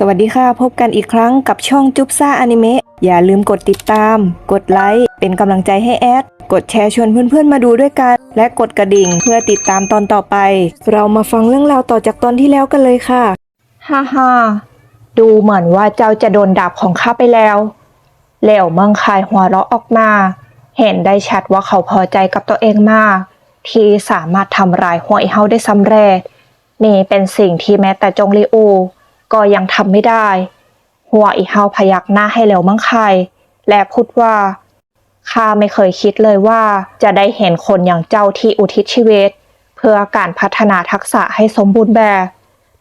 สวัสดีค่ะพบกันอีกครั้งกับช่องจุ๊บซ่าอนิเมะอย่าลืมกดติดตาม กดไลค์เป็นกำลังใจให้แอด กดแชร์ชวนเพื่อนๆมาดูด้วยกัน และกดกระดิ่งเพื่อติดตามตอนต่อไป เรามาฟังเรื่องราวต่อจากตอนที่แล้วกันเลยค่ะฮ่าฮ่าดูเหมือนว่าเจ้าจะโดนดาบของข้าไปแล้วเหลวเมืองคายหัวเราะออกมา เห็นได้ชัดว่าเขาพอใจกับตัวเองมาก ที่สามารถทำร้ายหัวไอเฮาได้สำเร็จ นี่เป็นสิ่งที่แม้แต่จงลีอู ก็ยังทำไม่ได้ หัวไอเฮาพยักหน้าให้เหลวมืองคายและพูดว่าข้าไม่เคยคิดเลยว่าจะได้เห็นคนอย่างเจ้าที่อุทิศชีวิต เพื่อการพัฒนาทักษะให้สมบูรณ์แบบ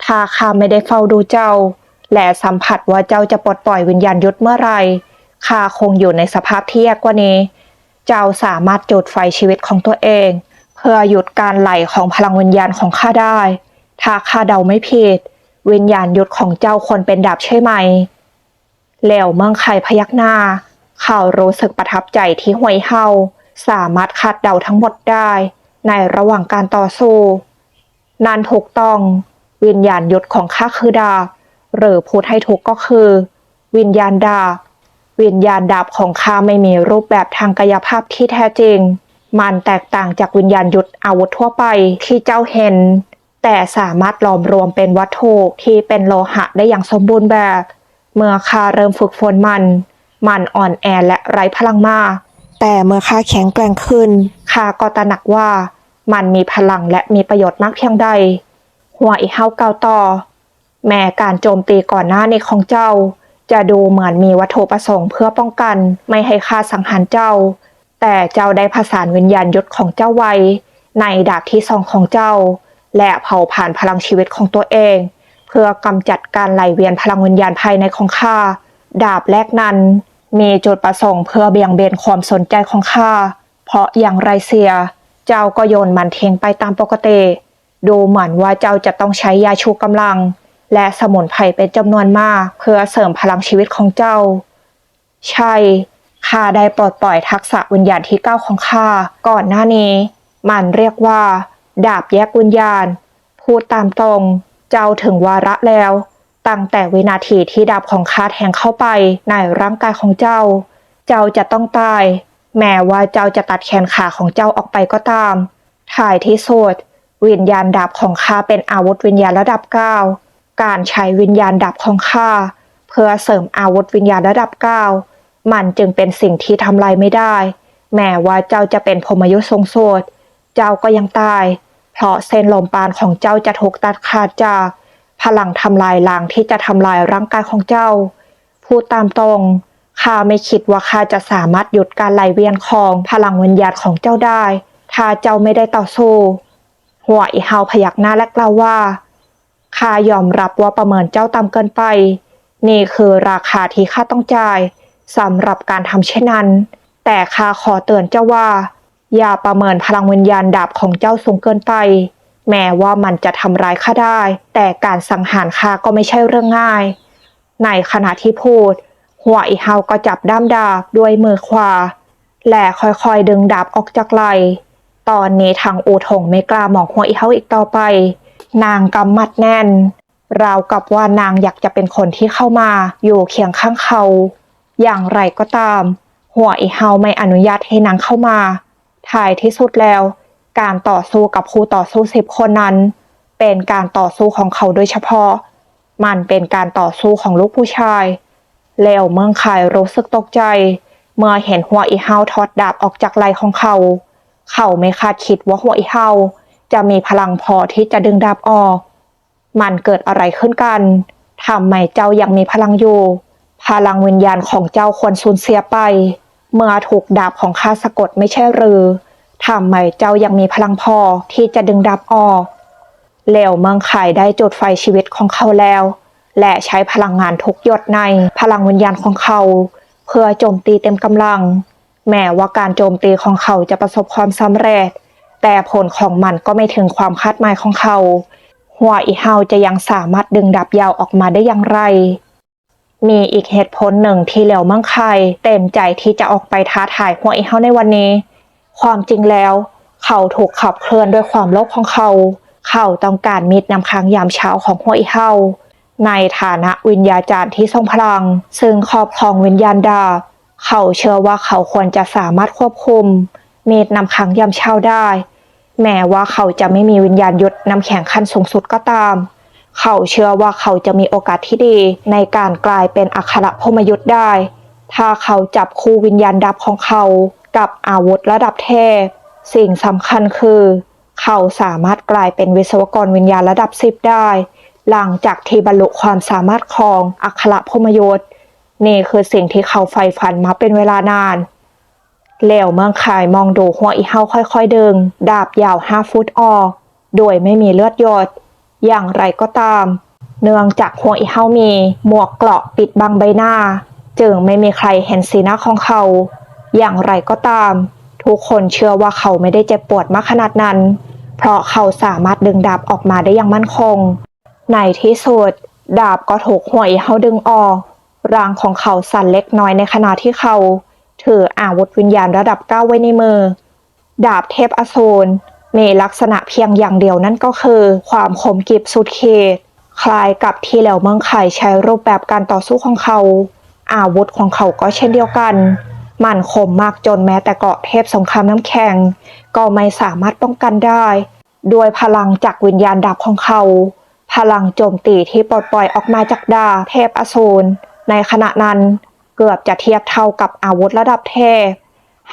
ถ้าข้าไม่ได้เฝ้าดูเจ้า และสัมผัสว่าเจ้าจะปลดปล่อยวิญญาณยุทธเมื่อไรข้าคงอยู่ในสภาพที่แย่กว่านี้ เจ้าสามารถจุดไฟชีวิตของตัวเอง เพื่อหยุดการไหลของพลังวิญญาณของข้าได้ ถ้าข้าเดาไม่ผิด วิญญาณยุทธของเจ้าควรเป็นดาบใช่ไหมเหลวเมืองไข่พยักหน้าเขารู้สึกประทับใจที่หวยเฮาสามารถคาดเดาทั้งหมดได้ ในระหว่างการต่อสู้นั่นถูกต้อง วิญญาณยุทธของข้าคือดาบหรือพูดให้ถูกก็คือ วิญญาณดาบ วิญญาณดาบของข้าไม่มีรูปแบบทางกายภาพที่แท้จริง มันแตกต่างจากวิญญาณยุทธอาวุธทั่วไปที่เจ้าเห็น แต่สามารถหลอมรวมเป็นวัตถุที่เป็นโลหะได้อย่างสมบูรณ์แบบ เมื่อข้าเริ่มฝึกฝนมัน มันอ่อนแอและไร้พลังมาก แต่เมื่อข้าแข็งแกร่งขึ้นข้าก็ตระหนักว่ามันมีพลังและมีประโยชน์มากเพียงใด หัวอีเฮาเกาต่อ แม้การโจมตีก่อนหน้านี้ของเจ้า จะดูเหมือนมีวัตถุประสงค์เพื่อป้องกันไม่ให้ข้าสังหารเจ้า แต่เจ้าได้ผสานวิญญาณยุทธของเจ้าไว้ ในดาบที่สองของเจ้า และเผาผ่านพลังชีวิตของตัวเอง เพื่อกำจัดการไหลเวียนพลังวิญญาณภายในของข้าดาบแรกนั้น มีจุดประสงค์เพื่อเบี่ยงเบนความสนใจของข้าเพราะอย่างไรเสีย เจ้าก็โยนมันเทงไปตามปกติ ดูเหมือนว่าเจ้าจะต้องใช้ยาชูกำลัง และสมุนไพรเป็นจำนวนมากเพื่อเสริมพลังชีวิตของเจ้า ใช่ข้าได้ปลดปล่อยทักษะวิญญาณที่เก้าของข้าก่อนหน้านี้ มันเรียกว่า ดาบแยกวิญญาณ พูดตามตรง เจ้าถึงวาระแล้ว ตั้งแต่วินาทีที่ดาบของข้าแทงเข้าไปในร่างกายของเจ้า เจ้าจะต้องตาย แม้ว่าเจ้าจะตัดแขนขาของเจ้าออกไปก็ตามถ่ายที่สุดวิญญาณดาบของข้าเป็นอาวุธวิญญาณระดับเก้าการใช้วิญญาณดาบของข้าเพื่อเสริมอาวุธวิญญาณระดับเก้ามันจึงเป็นสิ่งที่ทำลายไม่ได้ แม้ว่าเจ้าจะเป็นพมยุทธทรงโสด เจ้าก็ยังตาย เพราะเส้นลมปาณของเจ้าจะถูกตัดขาดจากพลังทำลายล้างที่จะทำลายร่างกายของเจ้า พูดตามตรง ข้าไม่คิดว่าข้าจะสามารถหยุดการไหลเวียนของพลังวิญญาณของเจ้าได้ ถ้าเจ้าไม่ได้ต่อสู้ หัวอีเฮาพยักหน้าและกล่าวว่า ข้ายอมรับว่าประเมินเจ้าต่ำเกินไป นี่คือราคาที่ข้าต้องจ่ายสำหรับการทำเช่นนั้น แต่ข้าขอเตือนเจ้าว่า อย่าประเมินพลังวิญญาณดาบของเจ้าสูงเกินไป แม้ว่ามันจะทำร้ายข้าได้ แต่การสังหารข้าก็ไม่ใช่เรื่องง่าย ในขณะที่พูด หัวอีเฮาก็จับด้ามดาบด้วยมือขวา และค่อยๆดึงดาบออกจากไหลตอนนี้ทางอูทงไม่กล้ามองหัวอีเฮาอีกต่อไป นางกำมัดแน่นราวกับว่านางอยากจะเป็นคนที่เข้ามาอยู่เคียงข้างเขา อย่างไรก็ตาม หัวอีเฮาไม่อนุญาตให้นางเข้ามา ท้ายที่สุดแล้ว การต่อสู้กับคู่ต่อสู้สิบคนนั้น เป็นการต่อสู้ของเขาโดยเฉพาะ มันเป็นการต่อสู้ของลูกผู้ชาย แล้วเมืองคายรู้สึกตกใจ เมื่อเห็นหัวอีเฮาถอดดาบออกจากไหล่ของเขา เขาไม่คาดคิดว่าหัวอีเฮาจะมีพลังพอที่จะดึงดาบออก มันเกิดอะไรขึ้นกันทำไมเจ้ายังมีพลังอยู่ พลังวิญญาณของเจ้าควรสูญเสียไป เมื่อถูกดาบของข้าสะกดไม่ใช่หรือทำไมเจ้ายังมีพลังพอที่จะดึงดาบออกเหลวเมืองไข่ได้จุดไฟชีวิตของเขาแล้ว และใช้พลังงานทุกหยดในพลังวิญญาณของเขา เพื่อโจมตีเต็มกำลัง แม้ว่าการโจมตีของเขาจะประสบความสำเร็จ แต่ผลของมันก็ไม่ถึงความคาดหมายของเขา หัวอีเฮาจะยังสามารถดึงดาบยาวออกมาได้อย่างไร มีอีกเหตุผลหนึ่งที่เหลียวมั่งไคเต็มใจที่จะออกไปท้าทายหัวอีเฮาในวันนี้ ความจริงแล้ว เขาถูกขับเคลื่อนด้วยความโลภของเขา เขาต้องการมิตรนำค้างยามเช้าของหัวอีเฮาในฐานะวิญญาจารย์ที่ทรงพลัง ซึ่งครอบครองวิญญาณดาบเขาเชื่อว่าเขาควรจะสามารถควบคุม เมตนำขังยามเช้าได้ แม้ว่าเขาจะไม่มีวิญญาณยุทธนำแข่งขั้นสูงสุดก็ตาม เขาเชื่อว่าเขาจะมีโอกาสที่ดีในการกลายเป็นอัครพมยุทธ์ได้ ถ้าเขาจับคู่วิญญาณดับของเขากับอาวุธระดับเทพ สิ่งสำคัญคือ เขาสามารถกลายเป็นวิศวกรวิญญาณระดับสิบได้ หลังจากที่บรรลุความสามารถของอัครพมยุทธ์นี่คือสิ่งที่เขาใฝ่ฝันมาเป็นเวลานานเหลวเมืองขายมองดูหัวอีเฮาค่อยๆดึง ดาบยาวห้าฟุตออก โดยไม่มีเลือดหยด อย่างไรก็ตาม เนื่องจากหัวอีเฮามีหมวกเกราะปิดบังใบหน้า จึงไม่มีใครเห็นสีหน้าของเขา อย่างไรก็ตาม ทุกคนเชื่อว่าเขาไม่ได้เจ็บปวดมากขนาดนั้น เพราะเขาสามารถดึงดาบออกมาได้อย่างมั่นคง ในที่สุดดาบก็ถูกหัวอีเฮาดึงออก ร่างของเขาสั่นเล็กน้อยในขณะที่เขาถืออาวุธวิญญาณระดับเก้าไว้ในมือ ดาบเทพอสูร มีลักษณะเพียงอย่างเดียวนั่นก็คือ ความคมกริบสุดเขต คล้ายกับที่เหลวเมืองไข่ใช้รูปแบบการต่อสู้ของเขา อาวุธของเขาก็เช่นเดียวกัน มันคมมากจนแม้แต่เกาะเทพสงครามน้ำแข็ง ก็ไม่สามารถป้องกันได้ด้วยพลังจากวิญญาณดาบของเขา พลังโจมตีที่ปลดปล่อยออกมาจากดาเทพอสูรในขณะนั้นเกือบจะเทียบเท่ากับอาวุธระดับเทพ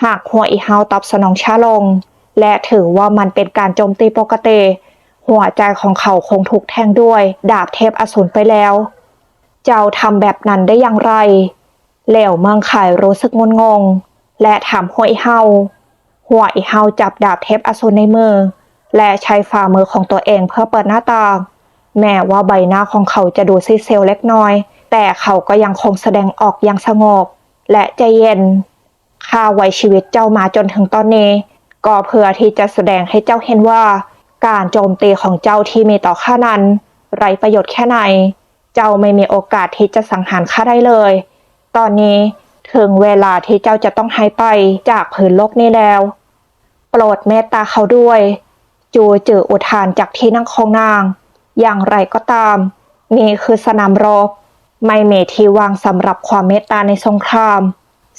หากหัวอีเฮาตอบสนองช้าลง และถือว่ามันเป็นการโจมตีปกติ หัวใจของเขาคงถูกแทงด้วย ดาบเทพอสูรไปแล้ว เจ้าทำแบบนั้นได้อย่างไร เหลวเมืองขายรู้สึกงุนงง และถามหัวอีเฮาหัวอีเฮาจับดาบเทพอสูรในมือ และใช้ฝ่ามือของตัวเองเพื่อเปิดหน้าต่าง แม้ว่าใบหน้าของเขาจะดูซีเซลเล็กน้อย แต่เขาก็ยังคงแสดงออกอย่างสงบและใจเย็นข้าไว้ชีวิตเจ้ามาจนถึงตอนนี้ ก็เพื่อที่จะแสดงให้เจ้าเห็นว่าการโจมตีของเจ้าที่มีต่อข้านั้น ไรประโยชน์แค่ไหน เจ้าไม่มีโอกาสที่จะสังหารข้าได้เลย ตอนนี้ถึงเวลาที่เจ้าจะต้องหายไปจากผืนโลกนี้แล้ว โปรดเมตตาเขาด้วย จูจืออุทานจากที่นั่งของนาง อย่างไรก็ตาม นี่คือสนามรบ ไม่เมที่วางสำหรับความเมตตาในสงคราม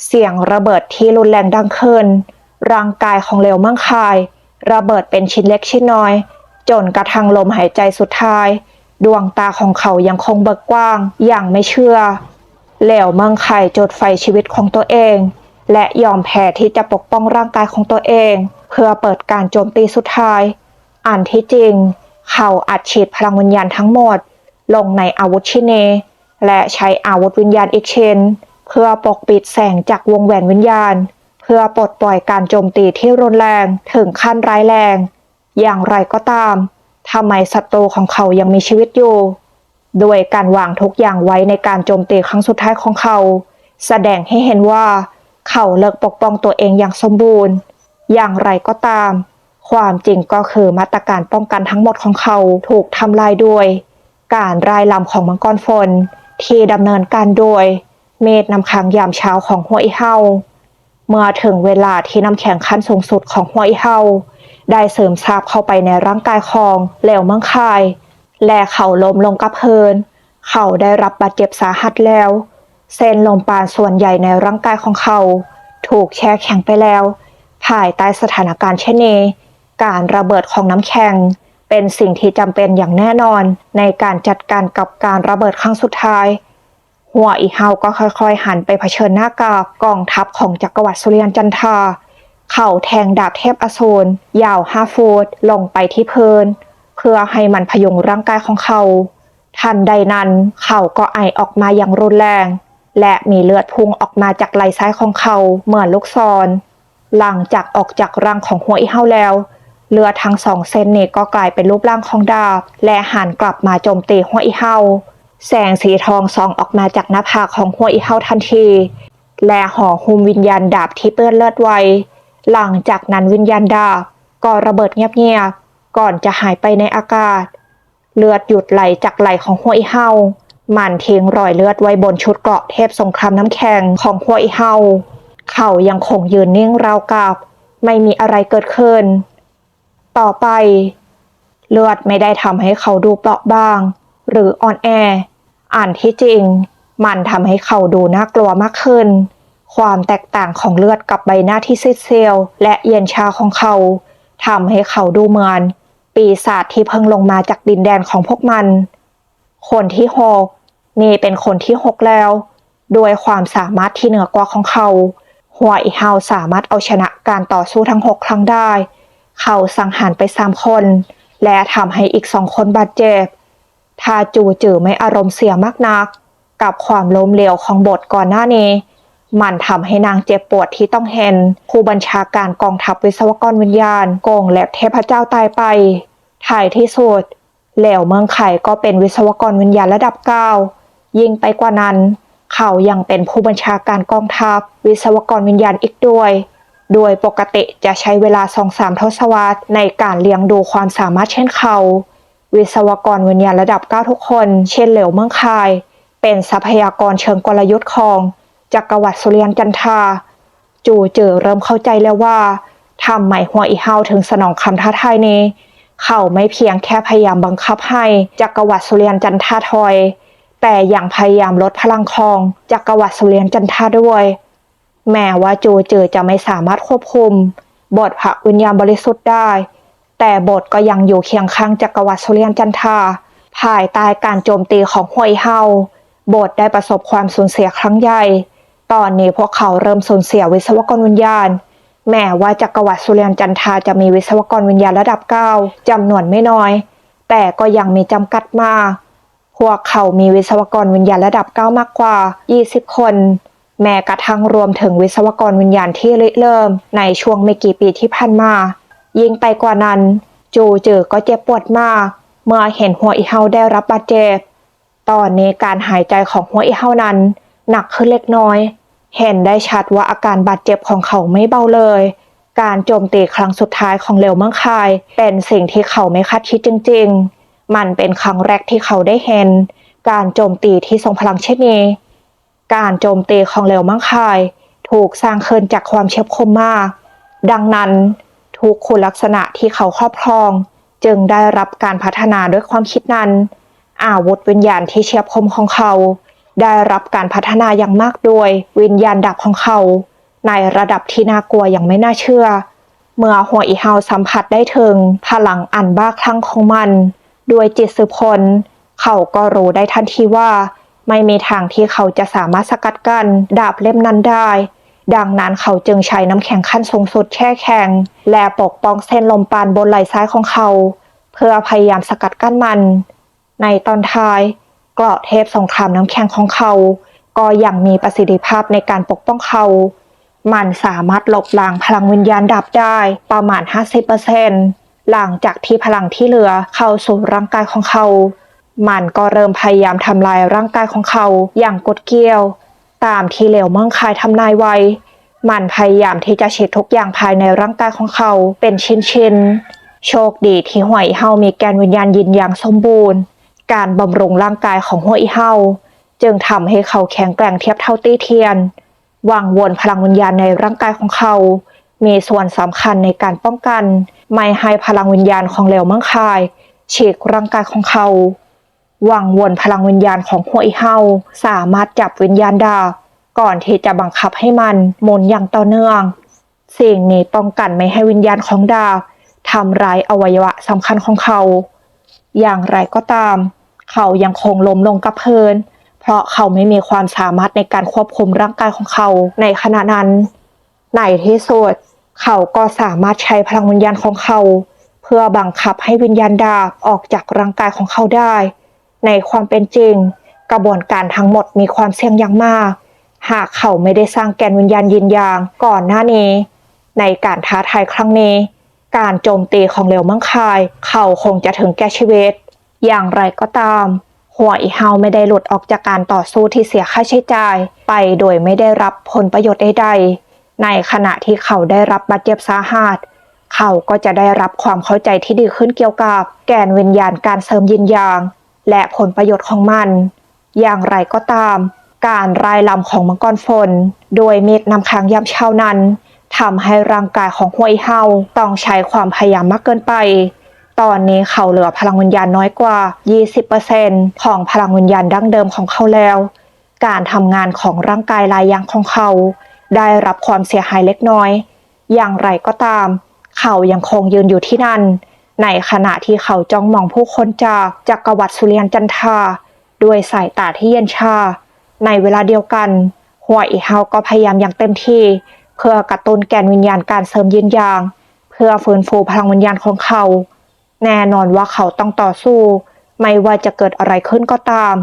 เสียงระเบิดที่รุนแรงดังขึ้น ร่างกายของเหลวมั่งคาย ระเบิดเป็นชิ้นเล็กชิ้นน้อย จนกระทั่งลมหายใจสุดท้าย ดวงตาของเขายังคงเบิกกว้างอย่างไม่เชื่อ เหลวเมืองไข่จุดไฟชีวิตของตัวเอง และยอมแพ้ที่จะปกป้องร่างกายของตัวเอง เพื่อเปิดการโจมตีสุดท้าย อันที่จริง เขาอัดฉีดพลังวิญญาณทั้งหมด ลงในอาวุธชิ้นนี้และใช้อาวุธวิญญาณอีกชิ้นเพื่อปกปิดแสงจากวงแหวนวิญญาณ เพื่อปลดปล่อยการโจมตีที่รุนแรงถึงขั้นร้ายแรง อย่างไรก็ตามทำไมศัตรูของเขายังมีชีวิตอยู่ ด้วยการวางทุกอย่างไว้ในการโจมตีครั้งสุดท้ายของเขา แสดงให้เห็นว่า เขาเลิกปกป้องตัวเองอย่างสมบูรณ์ อย่างไรก็ตาม ความจริงก็คือมาตรการป้องกันทั้งหมดของเขาถูกทำลายด้วย การรายลำของมังกรฝนที่ดำเนินการโดย เมตนำค้างยามเช้าของหัวอีเฮา เมื่อถึงเวลาที่น้ำแข็งขั้นสูงสุดของหัวอีเฮาได้เสริมซาบเข้าไปในร่างกายของเหลวมืองคาย และเขาล้มลงกับเพลิน เขาได้รับบาดเจ็บสาหัสแล้ว เส้นลมปานส่วนใหญ่ในร่างกายของเขา ถูกแช่แข็งไปแล้วภายใต้สถานการณ์เช่นนี้การระเบิดของน้ำแข็ง เป็นสิ่งที่จำเป็นอย่างแน่นอนในการจัดการกับการระเบิดครั้งสุดท้าย หัวอีเฮาก็ค่อยๆ หันไปเผชิญหน้ากับกองทัพของจักรวรรดิสุริยันจันทราเข่าแทงดาบเทพอสูรยาวห้าฟุตลงไปที่เพื้นเพื่อให้มันพยุงร่างกายของเขา ทันใดนั้นเขาก็ไอออกมาอย่างรุนแรง และมีเลือดพุ่งออกมาจากไหล่ซ้ายของเขาเหมือนลูกศร หลังจากออกจากร่างของหัวอีเฮาแล้วเลือดทั้งสองเส้นนี้ก็กลายเป็นรูปร่างของดาบ และหันกลับมาโจมตีหัวอีเฮา แสงสีทองส่องออกมาจากหน้าผากของหัวอีเฮาทันที และห่อหุ้มวิญญาณดาบที่เปื้อนเลือดไว้ หลังจากนั้นวิญญาณดาบก็ระเบิดเงียบๆ ก่อนจะหายไปในอากาศ เลือดหยุดไหลจากไหลของหัวอีเฮามันทิ้งรอยเลือดไว้บนชุดเกราะเทพสงครามน้ำแข็งของหัวอีเฮาเขายังคงยืนนิ่งราวกับไม่มีอะไรเกิดขึ้น ต่อไป เลือดไม่ได้ทำให้เขาดูเปราะบาง หรืออ่อนแอ อ่านที่จริง มันทำให้เขาดูน่ากลัวมากขึ้น ความแตกต่างของเลือดกับใบหน้าที่ซีดเซียวและเย็นชาของเขาทำให้เขาดูเหมือน ปีศาจที่เพิ่งลงมาจากดินแดนของพวกมัน คนที่หกนี่เป็นคนที่หกแล้วด้วยความสามารถที่เหนือกว่าของเขาหัวอีเฮาสามารถเอาชนะการต่อสู้ทั้งหกครั้งได้ เขาสังหารไปสามคน และทำให้อีกสองคนบาดเจ็บ ถ้าจูจือไม่อารมณ์เสียมากนัก กับความล้มเหลวของบทก่อนหน้านี้ มันทำให้นางเจ็บปวดที่ต้องเห็นผู้บัญชาการกองทัพวิศวกรวิญญาณโกงและเทพเจ้าตายไปท้ายที่สุดเหลวเมืองไข่ก็เป็นวิศวกรวิญญาณระดับเก้ายิ่งไปกว่านั้น เขายังเป็นผู้บัญชาการกองทัพ วิศวกรวิญญาณอีกด้วย โดยปกติจะใช้เวลาสองสามทศวรรษในการเลี้ยงดูความสามารถเช่นเขา วิศวกรวิญญาณระดับเก้าทุกคน เช่นเหลวเมืองคาย เป็นทรัพยากรเชิงกลยุทธ์ของจักรวรรดิสุริยันจันทา จูเจอเริ่มเข้าใจแล้วว่าทำไมหัวอีเฮาถึงสนองคำท้าทายนี้ เขาไม่เพียงแค่พยายามบังคับให้จักรวรรดิสุริยันจันทาถอย แต่ยังพยายามลดพลังของจักรวรรดิสุริยันจันทาด้วย แม้ว่าจูเจอจะไม่สามารถควบคุมบทพระวิญญาณบริสุทธิ์ได้ แต่บทก็ยังอยู่เคียงข้างจักรวรรดิสุริยันจันทาภายใต้การโจมตีของหวยเฮาบทได้ประสบความสูญเสียครั้งใหญ่ ตอนนี้พวกเขาเริ่มสูญเสียวิศวกรวิญญาณ แม้ว่าจักรวรรดิสุริยันจันทาจะมีวิศวกรวิญญาณระดับเก้าจำนวนไม่น้อย แต่ก็ยังมีจำกัดมาก พวกเขามีวิศวกรวิญญาณระดับเก้ามากกว่า 20 คน แม้กระทั่งรวมถึงวิศวกรวิญญาณที่ริเริ่มในช่วงไม่กี่ปีที่ผ่านมา ยิ่งไปกว่านั้น จูจือก็เจ็บปวดมาก เมื่อเห็นหัวอีเฮาได้รับบาดเจ็บ ตอนนี้การหายใจของหัวอีเฮานั้น หนักขึ้นเล็กน้อย เห็นได้ชัดว่าอาการบาดเจ็บของเขาไม่เบาเลย การโจมตีครั้งสุดท้ายของเหลวเมืองคาย เป็นสิ่งที่เขาไม่คาดคิดจริง ๆ มันเป็นครั้งแรกที่เขาได้เห็น การโจมตีที่ทรงพลังเช่นนี้ การโจมตีของเหลวเมืองคาย ถูกสร้างขึ้นจากความเฉียบคมมาก ดังนั้น ทุกคุณลักษณะที่เขาครอบครอง จึงได้รับการพัฒนาด้วยความคิดนั้น อาวุธวิญญาณที่เฉียบคมของเขา ได้รับการพัฒนาอย่างมากโดยวิญญาณดับของเขา ในระดับที่น่ากลัวอย่างไม่น่าเชื่อ เมื่อหัวอีเฮาสัมผัสได้ถึงพลังอันบ้าคลั่งของมัน ด้วยจิตสืบคนเขาก็รู้ได้ทันทีว่า ไม่มีทางที่เขาจะสามารถสกัดกั้นดาบเล่มนั้นได้ ดังนั้นเขาจึงใช้น้ำแข็งขั้นสูงสุดแช่แข็ง และปกป้องเส้นลมปานบนไหล่ซ้ายของเขา เพื่อพยายามสกัดกั้นมัน ในตอนท้ายเกราะเทพสงครามน้ำแข็งของเขา ก็ยังมีประสิทธิภาพในการปกป้องเขา มันสามารถลบล้างพลังวิญญาณดับได้ประมาณ 50%หลังจากที่พลังที่เหลือเข้าสู่ร่างกายของเขา มันก็เริ่มพยายามทำลายร่างกายของเขาอย่างกดเกลียว ตามที่เหลวเมืองคายทำนายไว้ มันพยายามที่จะเฉีดทุกอย่างภายในร่างกายของเขาเป็นชิ้นๆ โชคดีที่หวยเฮามีแกนวิญญาณยินอย่างสมบูรณ์ การบำรุงร่างกายของหัวอีเฮาจึงทำให้เขาแข็งแกร่งเทียบเท่าตี้เทียนวางวนพลังวิญญาณในร่างกายของเขา มีส่วนสำคัญในการป้องกัน ไม่ให้พลังวิญญาณของเหลวเมืองคายฉีกร่างกายของเขา วังวนพลังวิญญาณของหัวอีเฮาสามารถจับวิญญาณดาก่อนที่จะบังคับให้มันหมุนอย่างต่อเนื่อง สิ่งนี้ป้องกันไม่ให้วิญญาณของดาทำร้ายอวัยวะสำคัญของเขา อย่างไรก็ตาม เขายังคงล้มลงกับเพลิน เพราะเขาไม่มีความสามารถในการควบคุมร่างกายของเขาในขณะนั้น ในที่สุดเขาก็สามารถใช้พลังวิญญาณของเขา เพื่อบังคับให้วิญญาณดาบออกจากร่างกายของเขาได้ ในความเป็นจริง กระบวนการทั้งหมดมีความเสี่ยงอย่างมาก หากเขาไม่ได้สร้างแกนวิญญาณยินยางก่อนหน้านี้ ในการท้าทายครั้งนี้ การโจมตีของเหลวมังคาย เขาคงจะถึงแก่ชีวิต อย่างไรก็ตาม หัวอีเฮาไม่ได้หลุดออกจากการต่อสู้ที่เสียค่าใช้จ่าย ไปโดยไม่ได้รับผลประโยชน์ใดๆในขณะที่เขาได้รับบาดเจ็บสาหัสเขาก็จะได้รับความเข้าใจที่ดีขึ้นเกี่ยวกับ แกนวิญญาณการเสริมยินยาง และผลประโยชน์ของมัน อย่างไรก็ตาม การรายลำของมังกรฝน โดยเมฆนำค้างยามเช้านั้นทำให้ร่างกายของห้วยเฮาต้องใช้ความพยายามมากเกินไป ตอนนี้เขาเหลือพลังวิญญาณน้อยกว่า 20%ของพลังวิญญาณดั้งเดิมของเขาแล้ว การทำงานของร่างกายลายยางของเขา ได้รับความเสียหายเล็กน้อย อย่างไรก็ตาม เขายังคงยืนอยู่ที่นั่น ในขณะที่เขาจ้องมองผู้คนจากจักรวรรดิสุริยันจันทราด้วยสายตาที่เย็นชา ในเวลาเดียวกัน หัวอีเฮาก็พยายามอย่างเต็มที่ เพื่อกระตุ้นแกนวิญญาณการเสริมยืนยาง เพื่อฟื้นฟูพลังวิญญาณของเขา แน่นอนว่าเขาต้องต่อสู้ ไม่ว่าจะเกิดอะไรขึ้นก็ตาม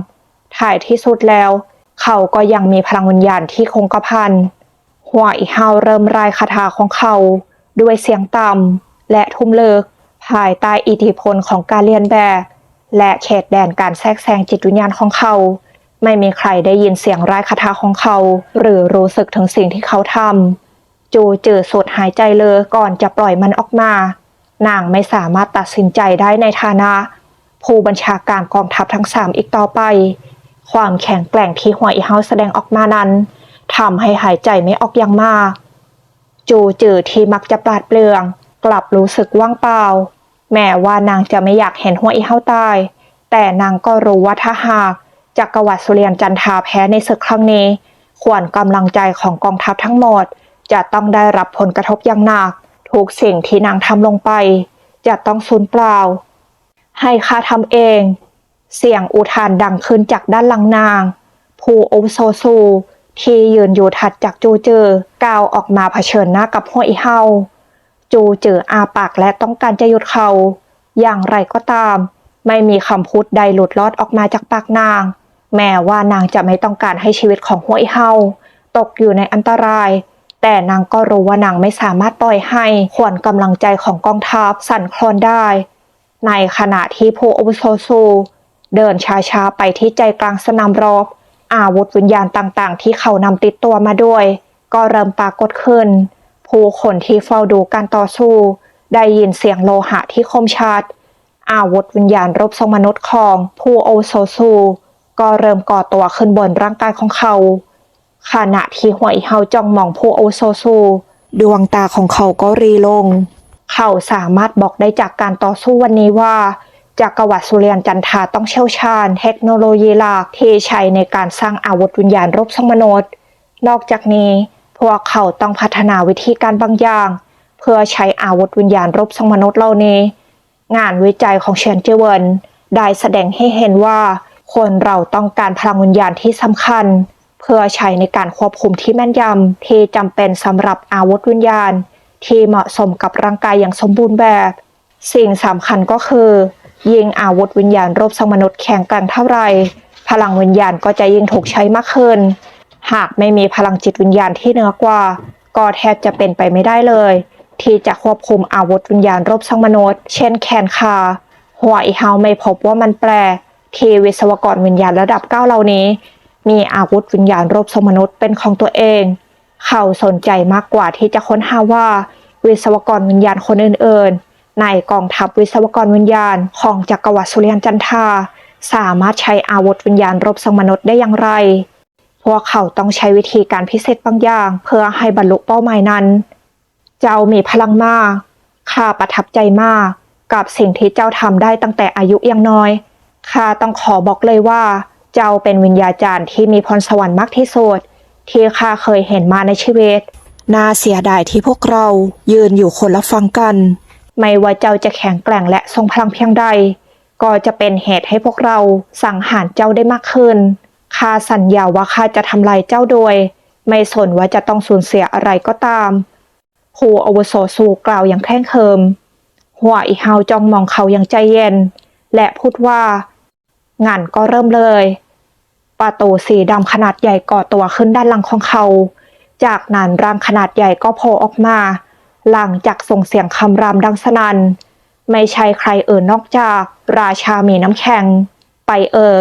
ถ่ายที่สุดแล้ว เขาก็ยังมีพลังวิญญาณที่คงกระพันหัวอีเฮาเริ่มรายคาถาของเขา ด้วยเสียงต่ำและทุ่มเลิก ภายใต้อิทธิพลของการเรียนแบบ และเขตแดนการแทรกแซงจิตวิญญาณของเขา ไม่มีใครได้ยินเสียงรายคาถาของเขา หรือรู้สึกถึงสิ่งที่เขาทำจูจือสุดหายใจเลยก่อนจะปล่อยมันออกมา นางไม่สามารถตัดสินใจได้ในฐานะ ผู้บัญชาการกองทัพทั้งสามอีกต่อไป ความแข็งแกร่งที่หัวอีเฮาแสดงออกมานั้นทำให้หายใจไม่ออกอย่างมาก จูจือที่มักจะปราดเปรื่องกลับรู้สึกว่างเปล่า แม้ว่านางจะไม่อยากเห็นหัวอีเฮาตาย แต่นางก็รู้ว่าถ้าหากจักรวรรดิสุริยันจันทาแพ้ในศึกครั้งนี้ ขวัญกำลังใจของกองทัพทั้งหมด จะต้องได้รับผลกระทบอย่างหนัก ทุกสิ่งที่นางทำลงไป จะต้องสูญเปล่า ให้ข้าทำเอง เสียงอุทานดังขึ้นจากด้านหลังนาง ผู้โอโซซู ที่ยืนอยู่ถัดจากจูเจอก้าวออกมาเผชิญหน้ากับหัวอีเฮา จูเจออาปากและต้องการจะหยุดเขา อย่างไรก็ตาม ไม่มีคำพูดใดหลุดลอดออกมาจากปากนาง แม้ว่านางจะไม่ต้องการให้ชีวิตของหัวอีเฮาตกอยู่ในอันตราย แต่นางก็รู้ว่านางไม่สามารถปล่อยให้ขวัญกำลังใจของกองทัพสั่นคลอนได้ ในขณะที่ผู้อาวุโสซูเดินช้าๆไปที่ใจกลางสนามรบอาวุธวิญญาณต่างๆ ที่เขานำติดตัวมาด้วย ก็เริ่มปรากฏขึ้น ผู้คนที่เฝ้าดูการต่อสู้ ได้ยินเสียงโลหะที่คมชัด อาวุธวิญญาณรูปทรงมนุษย์ของผู้โอโซซูก็เริ่มก่อตัวขึ้นบนร่างกายของเขา ขณะที่หัวอีเฮาจ้องมองผู้โอโซซู ดวงตาของเขาก็รีลง เขาสามารถบอกได้จากการต่อสู้วันนี้ว่าจักรวรรดิสุเริยันจันทาต้องเชี่ยวชาญ เทคโนโลยีหลักที่ใช้ในการสร้างอาวุธวิญญาณรูปทรงมนุษย์ นอกจากนี้ พวกเขาต้องพัฒนาวิธีการบางอย่าง เพื่อใช้อาวุธวิญญาณรูปทรงมนุษย์เหล่านี้ งานวิจัยของเชนเจเวินได้แสดงให้เห็นว่า คนเราต้องการพลังวิญญาณที่สำคัญ เพื่อใช้ในการควบคุมที่แม่นยำที่จำเป็นสำหรับอาวุธวิญญาณ ที่เหมาะสมกับร่างกายอย่างสมบูรณ์แบบ สิ่งสำคัญก็คือ ยิ่งอาวุธวิญญาณรูปทรงมนุษย์แข็งแกร่งเท่าไหร่พลังวิญญาณก็จะยิ่งถูกใช้มากขึ้น หากไม่มีพลังจิตวิญญาณที่เหนือกว่า ก็แทบจะเป็นไปไม่ได้เลย ที่จะควบคุมอาวุธวิญญาณรูปทรงมนุษย์ เช่นแคนคาหัวอีเฮาไม่พบว่ามันแปลที่วิศวกรวิญญาณระดับเก้าเหล่านี้ มีอาวุธวิญญาณรูปทรงมนุษย์เป็นของตัวเอง เขาสนใจมากกว่าที่จะค้นหาว่า วิศวกรวิญญาณคนอื่น ๆ ในกองทัพวิศวกรวิญญาณของจักรวรรดิสุริยันจันทาสามารถใช้อาวุธวิญญาณรูปทรงมนุษย์ได้อย่างไร พวกเขาต้องใช้วิธีการพิเศษบางอย่าง เพื่อให้บรรลุเป้าหมายนั้น เจ้ามีพลังมาก ข้าประทับใจมาก กับสิ่งที่เจ้าทำได้ตั้งแต่อายุยังน้อย ข้าต้องขอบอกเลยว่า เจ้าเป็นวิญญาจารย์ที่มีพรสวรรค์มากที่สุดที่ข้าเคยเห็นมาในชีวิต น่าเสียดายที่พวกเรายืนอยู่คนละฝั่งกัน ไม่ว่าเจ้าจะแข็งแกร่งและทรงพลังเพียงใด ก็จะเป็นเหตุให้พวกเราสังหารเจ้าได้มากขึ้น ข้าสัญญาว่าข้าจะทำลายเจ้าโดย ไม่สนว่าจะต้องสูญเสียอะไรก็ตามผู้อวโสสูกล่าวอย่างแข้งเคิม หัวอีเฮาจ้องมองเขาอย่างใจเย็น และพูดว่างั้นก็เริ่มเลย ประตูสีดำขนาดใหญ่ก่อตัวขึ้นด้านหลังของเขา จากนั้นร่างขนาดใหญ่ก็โผล่ออกมา หลังจากส่งเสียงคำรามดังสนัน่น ไม่ใช่ใครเอ่นนอกจากราชามีน้ำแข็ง ไปเออ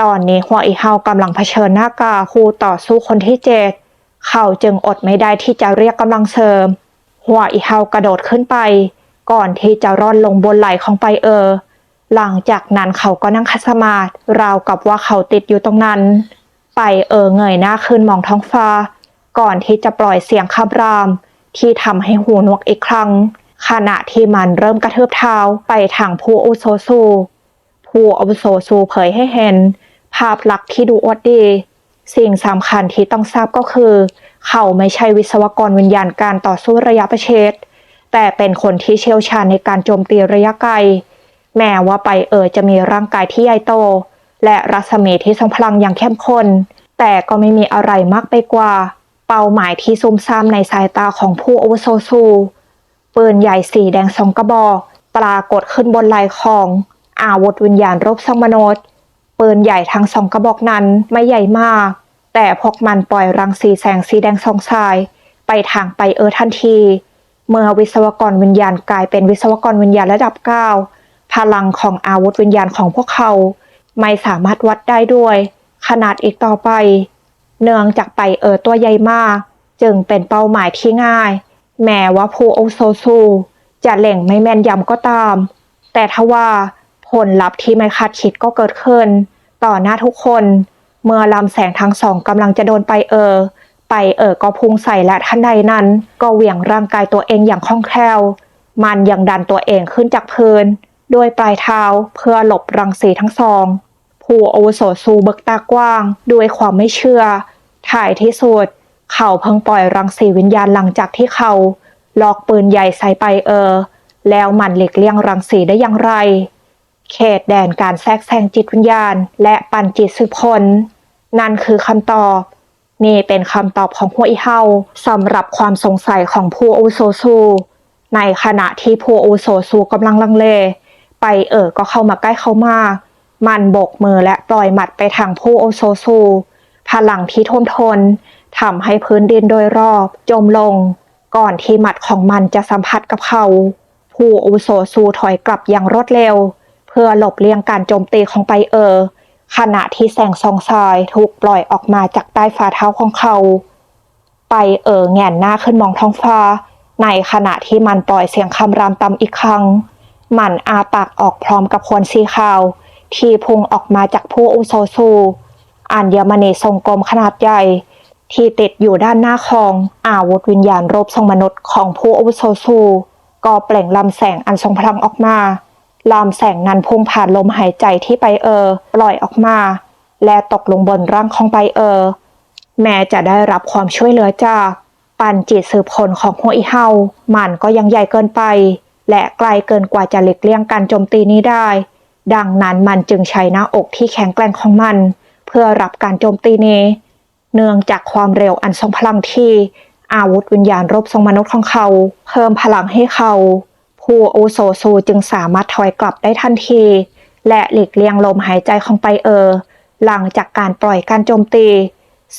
ตอนนี้หัวอีเฮากำลังเผชิญหน้ากาคู่ต่อสู้คนที่เจ็ดเขาจึงอดไม่ได้ที่จะเรียกกำลังเสริม หัวอีเฮากระโดดขึ้นไป ก่อนที่จะร่อนลงบนไหล่ของไปเออ หลังจากนั้นเขาก็นั่งคัสมาธิราวกับว่าเขาติดอยู่ตรงนั้น ไปเออเงยหน้าขึ้นมองท้องฟ้า ก่อนที่จะปล่อยเสียงคำราม ที่ทำให้หูนวกอีกครั้ง ขณะที่มันเริ่มกระเทือบเท้าไปทางผู้อุโสซู ผู้อาวุโสซูเผยให้เห็น ภาพลักษณ์ที่ดูอดดี สิ่งสำคัญที่ต้องทราบก็คือ เขาไม่ใช่วิศวกรวิญญาณการต่อสู้ระยะประชิดแต่เป็นคนที่เชี่ยวชาญในการโจมตีระยะไกล แม้ว่าไปเออจะมีร่างกายที่ใหญ่โต และรัศมีที่ทรงพลังอย่างเข้มข้น แต่ก็ไม่มีอะไรมากไปกว่า เป้าหมายที่ซุ่มซ่ามในสายตาของผู้อาวุโสซูปืนใหญ่สีแดงสองกระบอก ปรากฏขึ้นบนไหล่ของ อาวุธวิญญาณรบสมนุษย์ปืนใหญ่ทั้งสองกระบอกนั้นไม่ใหญ่มาก แต่พวกมันปล่อยรังสีแสงสีแดงสองสาย ไปทางไปเออทันที เมื่อวิศวกรวิญญาณกลายเป็นวิศวกรวิญญาณระดับเก้าพลังของอาวุธวิญญาณของพวกเขา ไม่สามารถวัดได้ด้วย ขนาดอีกต่อไป เนื่องจากไปเออตัวใหญ่มาก จึงเป็นเป้าหมายที่ง่าย แม้ว่าผู้โอโซซูจะเล่งไม่แม่นยำก็ตาม แต่ทว่า ผลลัพธ์ที่ไม่คาดคิดก็เกิดขึ้น ต่อหน้าทุกคน เมื่อลำแสงทั้งสองกำลังจะโดนไปเออ ไปเออก็พุ่งใส่และทันใดนั้น ก็เหวี่ยงร่างกายตัวเองอย่างคล่องแคล่ว มันยังดันตัวเองขึ้นจากพื้นด้วยปลายเท้าเพื่อหลบรังสีทั้งสอง ผู้อาวุโสซูเบิกตากว้าง ด้วยความไม่เชื่อ ถ่ายที่สุด เขาเพิ่งปล่อยรังสีวิญญาณหลังจากที่เขาลอกปืนใหญ่ใส่ไปเออ แล้วมันหลีกเลี่ยงรังสีได้อย่างไร เขตแดนการแทรกแซงจิตวิญญาณ และปั่นจิตสืบพล นั่นคือคำตอบ นี่เป็นคำตอบของหัวอีเฮาสำหรับความสงสัยของผู้อุโสซู ในขณะที่ผู้อุโสซูกำลังลังเล ไปเออก็เข้ามาใกล้เขามาก มันโบกมือและปล่อยหมัดไปทางผู้อุโสซู พลังที่ท่วมทนทำให้พื้นดินโดยรอบ จมลง ก่อนที่หมัดของมันจะสัมผัสกับเขา ผู้อุโสซูถอยกลับอย่างรวดเร็ว เพื่อหลบเลี่ยงการโจมตีของไปเออขณะที่แสงซองทรายถูกปล่อยออกมาจากใต้ฝ่าเท้าของเขา ไปเออแงนหน้าขึ้นมองท้องฟ้า ในขณะที่มันปล่อยเสียงคำรามตำอีกครั้ง มันอาปากออกพร้อมกับควนสีขาว ที่พุ่งออกมาจากผู้อุโซซูอัญมณีทรงกลมขนาดใหญ่ ที่ติดอยู่ด้านหน้าของอาวุธวิญญาณรบทรงมนุษย์ของผู้อุโสซูก็เปล่งลำแสงอันทรงพลังออกมา ลำแสงนั้นพุ่งผ่านลมหายใจที่ไปเออปล่อยออกมา และตกลงบนร่างของไปเออ แม้จะได้รับความช่วยเหลือจากปันจิตสืบผลของหัวอีเฮามันก็ยังใหญ่เกินไป และไกลเกินกว่าจะหลีกเลี่ยงการโจมตีนี้ได้ ดังนั้นมันจึงใช้หน้าอกที่แข็งแกร่งของมัน เพื่อรับการโจมตีนี้เนื่องจากความเร็วอันทรงพลังที่อาวุธวิญญาณรบทรงมนุษย์ของเขา เพิ่มพลังให้เขา ผู้อาวุโซูจึงสามารถถอยกลับได้ทันที และหลีกเลี่ยงลมหายใจของไปเออ หลังจากการปล่อยการโจมตี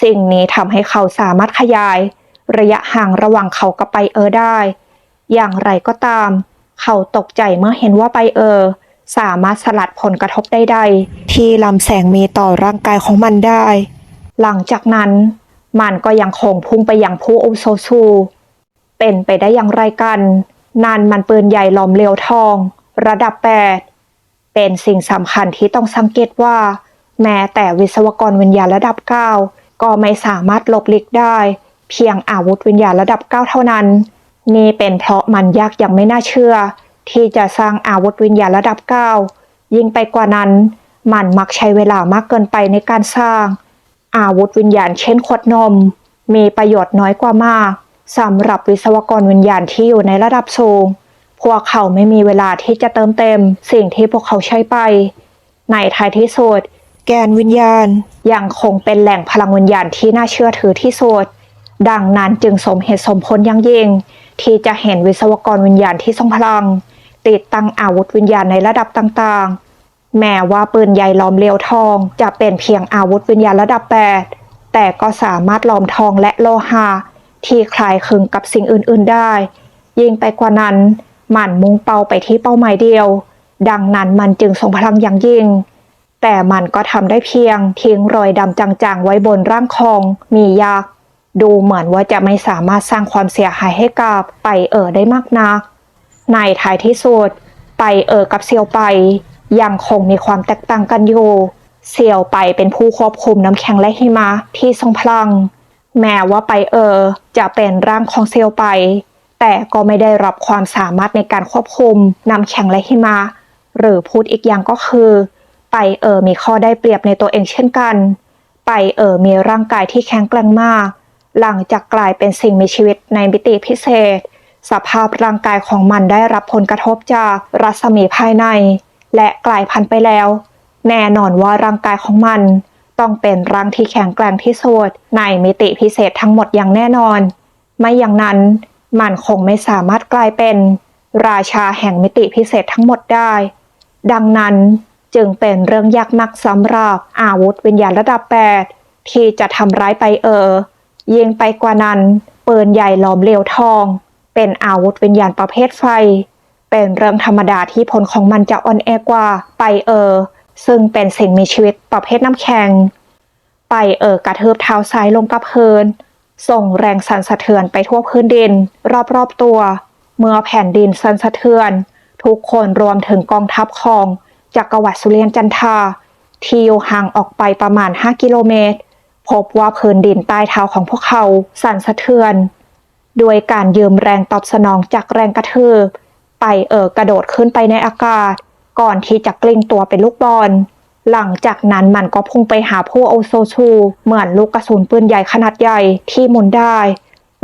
สิ่งนี้ทำให้เขาสามารถขยาย ระยะห่างระหว่างเขากับไปเออได้ อย่างไรก็ตาม เขาตกใจเมื่อเห็นว่าไปเออ สามารถสลัดผลกระทบใดๆที่ลำแสงมีต่อร่างกายของมันได้ หลังจากนั้น มันก็ยังคงพุ่งไปยังผู้อโสซู เป็นไปได้อย่างไรกัน นั่นมันปืนใหญ่ลอมเลียวทอง ระดับแปดเป็นสิ่งสำคัญที่ต้องสังเกตว่า แม้แต่วิศวกรวิญญาณระดับ 9 ก็ไม่สามารถลบลีกได้ เพียงอาวุธวิญญาณระดับ 9 เท่านั้น นี่เป็นเพราะมันยากอย่างไม่น่าเชื่อ ที่จะสร้างอาวุธวิญญาณระดับ 9 ยิ่งไปกว่านั้น มันมักใช้เวลามากเกินไปในการสร้าง อาวุธวิญญาณเช่นขวดนม มีประโยชน์น้อยกว่ามาก สำหรับวิศวกรวิญญาณที่อยู่ในระดับสูง พวกเขาไม่มีเวลาที่จะเติมเต็มสิ่งที่พวกเขาใช้ไป ในท้ายที่สุดแกนวิญญาณยังคงเป็นแหล่งพลังวิญญาณที่น่าเชื่อถือที่สุด ดังนั้นจึงสมเหตุสมผลอย่างยิ่ง ที่จะเห็นวิศวกรวิญญาณที่ทรงพลัง ติดตั้งอาวุธวิญญาณในระดับต่างๆ แม้ว่าปืนใหญ่ล้อมเลียวทอง จะเป็นเพียงอาวุธวิญญาณระดับ 8 แต่ก็สามารถล้อมทองและโลหะ ที่คล้ายคลึงกับสิ่งอื่นๆได้ ยิ่งไปกว่านั้น มันมุ่งเป้าไปที่เป้าหมายเดียว ดังนั้นมันจึงทรงพลังอย่างยิ่ง แต่มันก็ทำได้เพียงทิ้งรอยดำจางๆ ไว้บนร่างของมียักษ์ดูเหมือนว่าจะไม่สามารถสร้างความเสียหายให้กับไปเอ๋อได้มากนัก ในท้ายที่สุด ไปเอ๋อกับเซียวไป ยังคงมีความแตกต่างกันอยู่ เซียวไปเป็นผู้ควบคุมน้ำแข็งและหิมะที่ทรงพลัง แม้ว่าไปเออจะเป็นร่างของเซียวไป แต่ก็ไม่ได้รับความสามารถในการควบคุมนำแข็งและหิมะหรือพูดอีกอย่างก็คือ ไปเออมีข้อได้เปรียบในตัวเองเช่นกัน ไปเออมีร่างกายที่แข็งแกร่งมาก หลังจากกลายเป็นสิ่งมีชีวิตในมิติพิเศษ สภาพร่างกายของมันได้รับผลกระทบจากรัศมีภายใน และกลายพันธุ์ไปแล้ว แน่นอนว่าร่างกายของมัน ต้องเป็นร่างที่แข็งแกร่งที่สุดในมิติพิเศษทั้งหมดอย่างแน่นอน ไม่อย่างนั้นมันคงไม่สามารถกลายเป็น ราชาแห่งมิติพิเศษทั้งหมดได้ ดังนั้นจึงเป็นเรื่องยากนักสำหรับอาวุธวิญญาณระดับ 8 ที่จะทำร้ายไปเออ ยิงไปกว่านั้นปืนใหญ่หลอมเหลวทอง เป็นอาวุธวิญญาณประเภทไฟ เป็นเรื่องธรรมดาที่ผลของมันจะอ่อนแอกว่าไปเออ ซึ่งเป็นสิ่งมีชีวิตประเภทน้ำแข็ง ไปเอ่อกระเทืบเท้าซ้ายลงกับพื้น ส่งแรงสั่นสะเทือนไปทั่วพื้นดิน รอบๆตัว เมื่อแผ่นดินสั่นสะเทือน ทุกคนรวมถึงกองทัพของจักรวรรดิสุเรียนจันทราที่อยู่ห่างออกไปประมาณ 5 กิโลเมตร พบว่าพื้นดินใต้เท้าของพวกเขาสั่นสะเทือน ด้วยการยืมแรงตอบสนองจากแรงกระทืบไปเอ่อกระโดดขึ้นไปในอากาศ ก่อนที่จะกลิ้งตัวเป็นลูกบอล หลังจากนั้นมันก็พุ่งไปหาผู้โอโซชู เหมือนลูกกระสุนปืนใหญ่ขนาดใหญ่ที่หมุนได้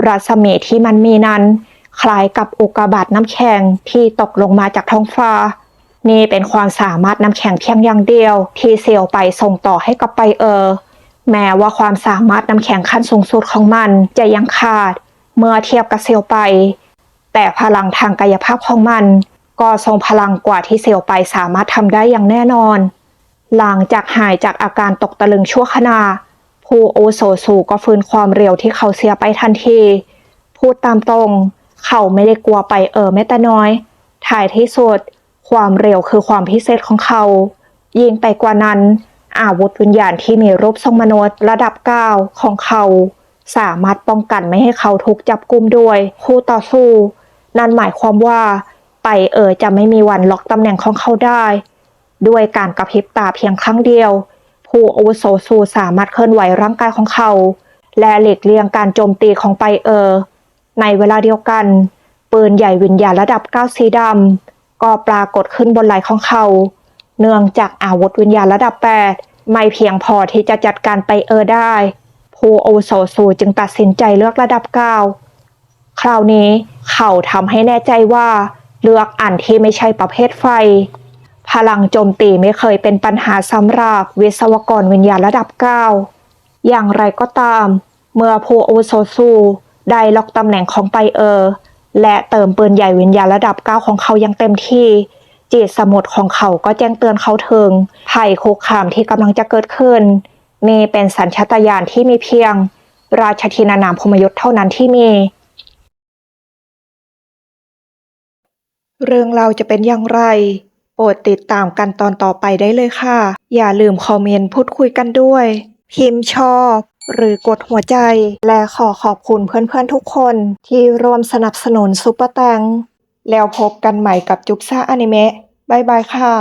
รัศมีที่มันมีนั้น คล้ายกับอุกกาบาตน้ำแข็งที่ตกลงมาจากท้องฟ้า นี่เป็นความสามารถน้ำแข็งเพียงอย่างเดียว ที่เซลไปส่งต่อให้กับไปเออ แม้ว่าความสามารถน้ำแข็งขั้นสูงสุดของมันจะยังขาด เมื่อเทียบกับเซลไป แต่พลังทางกายภาพของมัน ก็ทรงพลังกว่าที่เซลไปสามารถทำได้อย่างแน่นอน หลังจากหายจากอาการตกตะลึงชั่วขณะผู้โอโซสูก็ฟื้นความเร็วที่เขาเสียไปทันที พูดตามตรง เขาไม่ได้กลัวไปเออแม้แต่น้อย ถ่ายที่สุด ความเร็วคือความพิเศษของเขา ยิ่งไปกว่านั้น อาวุธวิญญาณที่มีรูปทรงมนุษย์ระดับเก้าของเขา สามารถป้องกันไม่ให้เขาถูกจับกุมด้วย คู่ต่อสู้ นั่นหมายความว่า ไปเออจะไม่มีวันล็อกตำแหน่งของเขาได้ ด้วยการกระพริบตาเพียงครั้งเดียว ผู้อาวุโสสูสามารถเคลื่อนไหวร่างกายของเขา และหลีกเลี่ยงการโจมตีของไปเออ ในเวลาเดียวกัน ปืนใหญ่วิญญาณระดับเก้าสีดำก็ปรากฏขึ้นบนไหล่ของเขา เนื่องจากอาวุธวิญญาณระดับ8ไม่เพียงพอที่จะจัดการไปเออได้ผู้อาวุโสสูจึงตัดสินใจเลือกระดับ9คราวนี้เขาทำให้แน่ใจว่า เลือกอันที่ไม่ใช่ประเภทไฟ พลังโจมตีไม่เคยเป็นปัญหาสำหรับวิศวกรวิญญาณระดับ 9 อย่างไรก็ตาม เมื่อผู้อุโสสูได้ล็อกตำแหน่งของไปเออร์และเติมปืนใหญ่วิญญาณระดับ 9 ของเขาอย่างเต็มที่ จิตสมุดของเขาก็แจ้งเตือนเขาถึงภัยคุกคามที่กำลังจะเกิดขึ้น นี่เป็นสัญชาตญาณที่มีเพียง ราชธินานามพมยุทธเท่านั้นที่มี เรื่องเราจะเป็นอย่างไร โปรดติดตามกันตอนต่อไปได้เลยค่ะ อย่าลืมคอมเมนต์พูดคุยกันด้วย พิมพ์ชอบ หรือกดหัวใจ และขอขอบคุณเพื่อนๆทุกคนที่ร่วมสนับสนุนซุปเปอร์แตงแล้วพบกันใหม่กับจุ๊บซ่าอนิเมะบายบายค่ะ